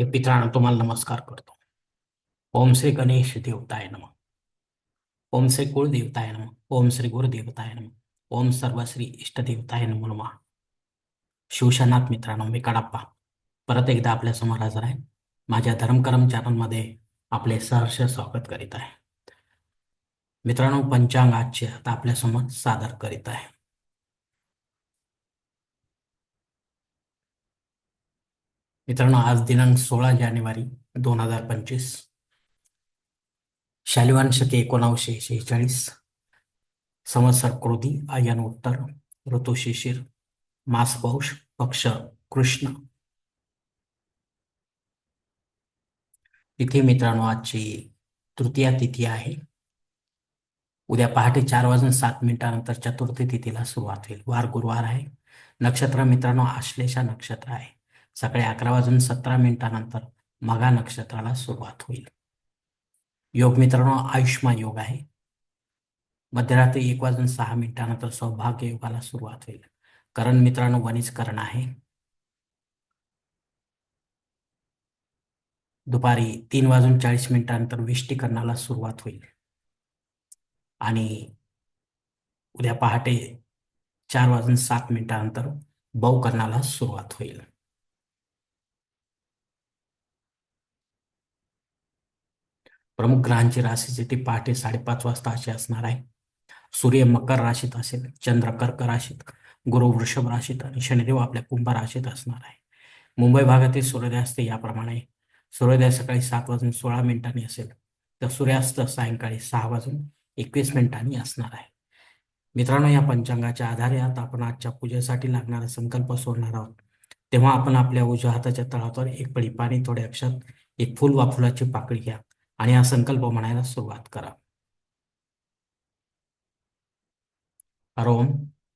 हे पितरानं तुम्हाला नमस्कार करतो. ओम श्री गणेश देवताय नम. ओम श्री कुळदेवताय नम. ओम श्री गुरुदेवताय नम. ओम सर्व श्री इष्टदेवताय नमो नमः. शिवशनाथ मित्रांनो मी कडाप्पा. परत एकदा आपल्यासमोर हजर आहे. माझ्या धर्मकर्म चॅनलमध्ये आपले सहर्ष स्वागत करीत आहे. मित्रांनो पंचांग आजचे आता आपल्यासमोर सादर करीत आहे. मित्रांनो आज दिनांक सोळा जानेवारी दोन हजार पंचवीस. शालिवान शके एकोणावीसशे शेहेचाळीस. संवत्सर क्रोधी आयन उत्तर ऋतू शिशिर मास पौष पक्ष कृष्ण. तिथे मित्रांनो आजची तृतीया तिथी आहे. उद्या पहाटे चार वाजून सात मिनिटानंतर चतुर्थी तिथीला सुरुवात होईल. वार गुरुवार आहे. नक्षत्र मित्रांनो आश्लेषा नक्षत्र आहे. सकाळी अकरा वाजून सतरा मिनिटानंतर मघा नक्षत्राला सुरुवात होईल. योग मित्रांनो आयुष्मान योग आहे. मध्यरात्री एक वाजून सहा मिनिटानंतर सौभाग्य योगाला सुरुवात होईल. करण मित्रांनो वनिज करण आहे. दुपारी तीन वाजून चाळीस मिनिटानंतर विष्टीकरणाला सुरुवात होईल. आणि उद्या पहाटे चार वाजून सात मिनिटानंतर बहुकरणाला सुरुवात होईल. प्रमुख ग्रहांची राशीचे ती पहाटे साडेपाच वाजता अशी असणार आहे. सूर्य मकर राशीत असेल चंद्र कर्क राशीत गुरु वृषभ राशीत आणि शनिदेव आपल्या कुंभ राशीत असणार आहे. मुंबई भागातील सूर्योदयास्त याप्रमाणे सूर्योदय सकाळी सात वाजून सोळा मिनिटांनी असेल तर सूर्यास्त सायंकाळी सहा वाजून एकवीस मिनिटांनी असणार आहे. मित्रांनो या पंचांगाच्या आधारे आता आपण आजच्या पूजेसाठी लागणारा संकल्प सोडणार आहोत. तेव्हा आपण आपल्या उजव्या हाताच्या तळावर एक पडी पाणी थोड्या अक्षात एक फुल वा फुलाची पाकळी घ्या. आणि हा संकल्प म्हणायला सुरुवात करा. हरोम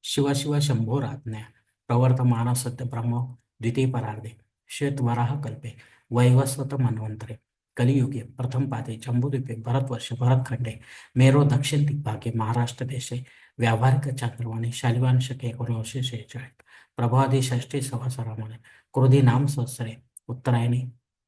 शिव शिव शंभो राज्ञा प्रवर्तमान सत्य ब्रह्म द्वितीय परार्धे श्वेत वराह कल्पे वैवस्वत मन्वंतरे कलियुगे प्रथम पादे जम्बुद्वीपे भरतवर्ष भरतखंडे मेरो दक्षिण दिग्भागे महाराष्ट्र देशे व्यावहारिक चांद्रवाणी शालिवान शके एकोणीसशे शेहेचाळीस प्रभादी षष्टी सवासरामाने क्रोधी नाम सहस्रे उत्तरायणी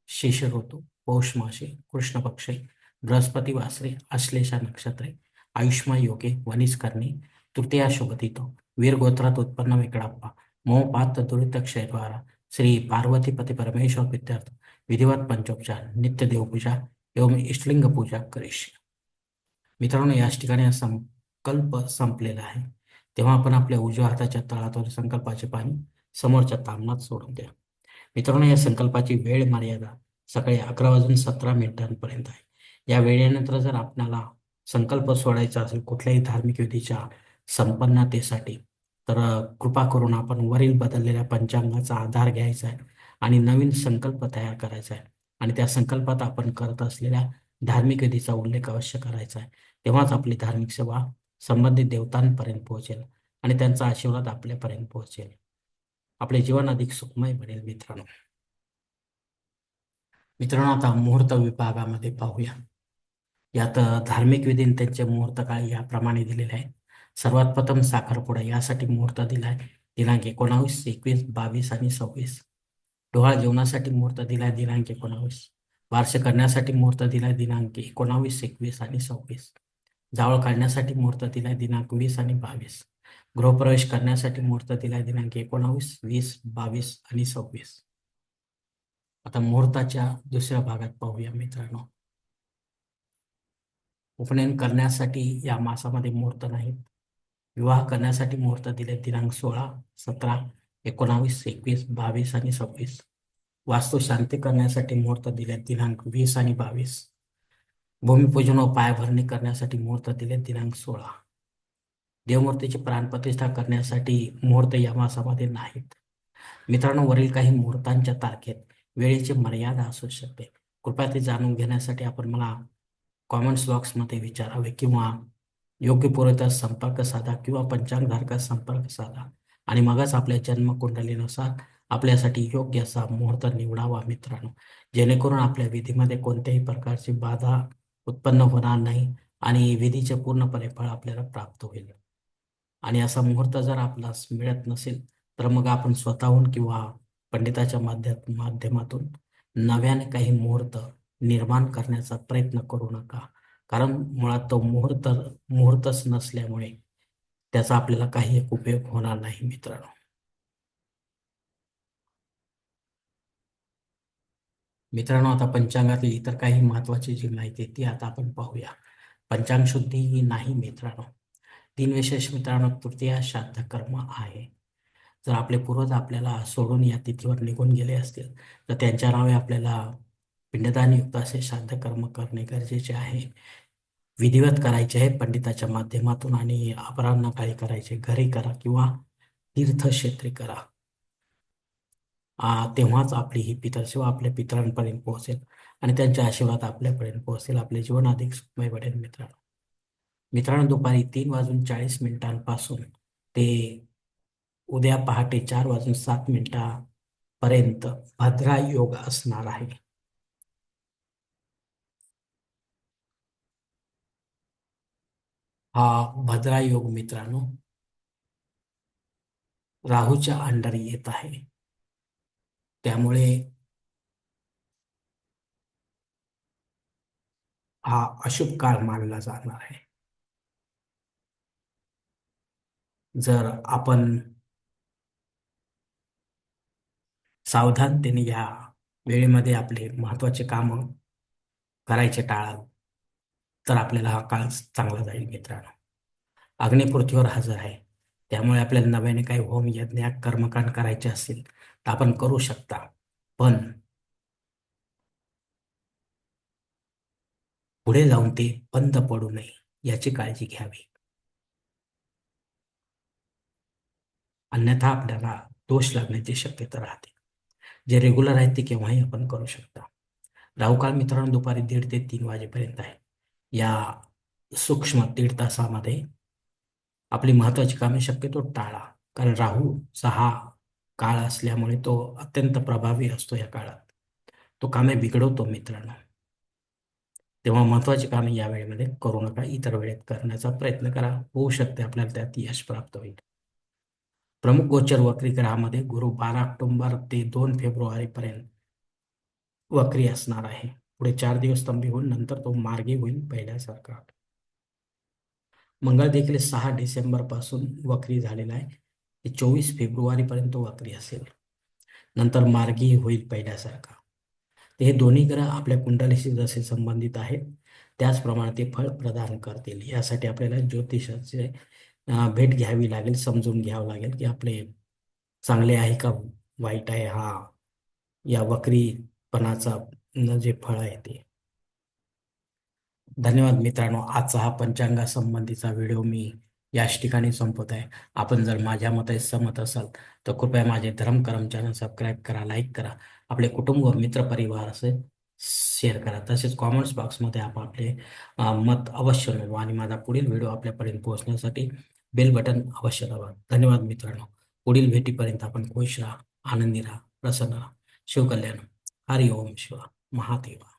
शिशिर ऋतू पौष मासे कृष्ण पक्षे बृहस्पती वासरे आश्लेषा नक्षत्रे आयुष्मा योगे वनिस्कर्णी तृतीया शुभतितो वीर गोत्रात उत्पन्न वेकडाप्पा मोपात दुरित क्षयद्वारा श्री पार्वतीपती परमेश्वर विद्यार्थ विधिवत पंचोपचार नित्य देवपूजा एवं इष्टलिंग पूजा करीश. मित्रांनो याच ठिकाणी हा संकल्प संपलेला आहे. तेव्हा आपण आपल्या उजव्या हाताच्या तळातून संकल्पाचे पाणी समोरच्या तांबणात सोडून द्या. मित्रांनो या संकल्पाची वेळ मर्यादा सकाळी अकरा वाजून सतरा मिनिटांपर्यंत आहे. या वेळेनंतर जर आपल्याला संकल्प सोडायचा असेल कुठल्याही धार्मिक विधीच्या संपन्नतेसाठी तर कृपा करून आपण वरील बदललेल्या पंचांगाचा आधार घ्यायचा आहे आणि नवीन संकल्प तयार करायचा आहे. आणि त्या संकल्पात आपण करत असलेल्या धार्मिक विधीचा उल्लेख अवश्य करायचा आहे. तेव्हाच आपली धार्मिक सेवा संबंधित देवतांपर्यंत पोहोचेल आणि त्यांचा आशीर्वाद आपल्यापर्यंत पोहोचेल. आपले जीवन अधिक सुखमय बनेल मित्रांनो. मित्रांनो आता मुहूर्त विभागामध्ये पाहूया. यात धार्मिक विधीन त्यांचे मुहूर्त काळ याप्रमाणे दिलेले आहेत. सर्वात प्रथम साखरपुडा यासाठी मुहूर्त दिलाय. दिनांक एकोणावीस एकवीस बावीस आणि सव्वीस. डोहाळ जेवणासाठी मुहूर्त दिलाय दिनांक एकोणावीस. बारसे करण्यासाठी मुहूर्त दिलाय दिनांक एकोणावीस एकवीस आणि सव्वीस. जावळ काढण्यासाठी मुहूर्त दिलाय दिनांक वीस आणि बावीस. गृहप्रवेश करण्यासाठी मुहूर्त दिलाय दिनांक एकोणावीस वीस बावीस आणि सव्वीस. आता मुहूर्ताच्या दुसऱ्या भागात पाहूया मित्रांनो. उपनयन करण्यासाठी या मासामध्ये मुहूर्त नाहीत. विवाह करण्यासाठी मुहूर्त दिले दिनांक सोळा सतरा एकोणावीस एकवीस बावीस आणि सव्वीस. वास्तू शांती करण्यासाठी मुहूर्त दिले दिनांक वीस आणि बावीस. भूमिपूजन व पायाभरणी करण्यासाठी मुहूर्त दिले दिनांक सोळा. देवमूर्तीची प्राणप्रतिष्ठा करण्यासाठी मुहूर्त या मासामध्ये नाहीत. मित्रांनो वरील काही मुहूर्तांच्या तारखेत वेळेची मर्यादा असू शकते. कृपया ते जाणून घेण्यासाठी आपण मला कॉमेंट्स बॉक्समध्ये विचारावे किंवा योग्य पुरवठा संपर्क साधा किंवा पंचांगधारकात संपर्क साधा आणि मगच आपल्या जन्मकुंडलीनुसार आपल्यासाठी योग्य असा मुहूर्त निवडावा मित्रांनो. जेणेकरून आपल्या विधीमध्ये कोणत्याही प्रकारची बाधा उत्पन्न होणार नाही आणि विधीचे पूर्णपणे फळ आपल्याला प्राप्त होईल. आणि असा मुहूर्त जर आपणास मिळत नसेल तर मग आपण स्वतःहून किंवा पंडिताच्या माध्यम माध्यमातून नव्याने काही मुहूर्त निर्माण करण्याचा प्रयत्न करू नका. कारण मुळात तो मुहूर्त मुहूर्तच नसल्यामुळे त्याचा आपल्याला काही एक उपयोग होणार नाही मित्रांनो. मित्रांनो आता पंचांगातली इतर काही महत्वाची जी माहिती आहे ती आता आपण पाहूया. पंचांग शुद्धी ही नाही मित्रांनो. तीन विशेष मित्रांनो तृतीया श्राद्ध कर्म आहे. जर आपले पूर्वज आपल्याला सोडून या तिथीवर निघून गेले असतील तर त्यांच्या नावे आपल्याला पिंडदानयुक्त असे श्राद्ध कर्म करणे गरजेचे आहे. विधिवत करायचे आहे पंडिताच्या माध्यमातून आणि अपराह्न काही करायचे घरी करा किंवा तीर्थक्षेत्री करा. तेव्हाच आपली ही पितरसेवा आपल्या पितरांपर्यंत पोहोचेल आणि त्यांचे आशीर्वाद आपल्यापर्यंत पोहोचेल. आपले जीवन अधिक सुखमय बनेल मित्रांनो. मित्रांनो दुपारी तीन वाजून चाळीस मिनिटांपासून ते उद्या पहाटे चार वाजून सात मिनिटापर्यंत भद्रा योग असणार आहे. हा भद्रा योग मित्रांनो राहूच्या अंडर येत आहे. त्यामुळे हा अशुभ काळ मानला जाणार आहे. जर आपण सावधानतेने या वेळेमध्ये आपले महत्त्वाचे काम करायचे टाळाल तर आपल्याला हा काळ चांगला जाईल मित्रांनो. अग्निपृथ्वीवर हजर आहे. त्यामुळे आपल्याला नव्याने काही होम यज्ञ कर्मकांड करायचे असतील तर आपण करू शकता. पण पुढे जाऊन ते बंद पडू नये याची काळजी घ्यावी. अन्यथा आपल्याला दोष लागण्याची शक्यता राहते. जे रेग्युलर आहेत ते केव्हाही आपण करू शकता. राहुकाळ मित्रांनो दुपारी दीड ते तीन वाजेपर्यंत आहे. या सूक्ष्म दीड तासामध्ये आपली महत्वाची कामे शक्यतो टाळा. कारण राहू सहा काळ असल्यामुळे तो अत्यंत प्रभावी असतो या काळात. तो कामे बिघडवतो मित्रांनो. तेव्हा महत्वाची कामे या वेळेमध्ये करू नका. इतर वेळेत करण्याचा प्रयत्न करा. होऊ शकते आपल्याला त्यात यश प्राप्त होईल. प्रमुख गोचर वक्री ग्रहामध्ये गुरु बारा ऑक्टोबर ते दोन फेब्रुवारी पर्यंत वक्री असणार आहे. पुढे चार दिवस स्तंभी होईल नंतर तो मार्गी होईल पहिल्यासारखा. मंगळ देखील सहा डिसेंबरपासून वक्री झालेला आहे. ते चोवीस फेब्रुवारी पर्यंत वक्री असेल. नंतर मार्गी होईल पहिल्यासारखा. ते हे दोन्ही ग्रह आपल्या कुंडलीशी जसे संबंधित आहेत त्याचप्रमाणे ते फळ प्रदान करतील. यासाठी आपल्याला ज्योतिषाचे भेट घ्यावी लागेल समजून घ्यावं लागेल की आपले चांगले आहे का वाईट आहे हा या वक्रीपणाचा जे फळ आहे ते. धन्यवाद मित्रांनो. आजचा हा पंचांगा संबंधीचा व्हिडिओ मी याच ठिकाणी संपत आहे. आपण जर माझ्या मते सहमत असाल तर कृपया माझे धर्मकरम चॅनल सबस्क्राईब करा लाईक करा. आपले कुटुंब मित्र परिवार असे शेअर करा. तसेच कॉमेंट्स बॉक्समध्ये आपण आपले मत अवश्य नोंदवा आणि माझा पुढील व्हिडिओ आपल्यापर्यंत पोहोचण्यासाठी बेल बटन अवश्य दाबा. धन्यवाद मित्रांनो. पुढील भेटीपर्यंत आपण खुश राहा आनंदी राहा प्रसन्न राहा. शिवकल्याण हरि ओम शिवा. महादेवा.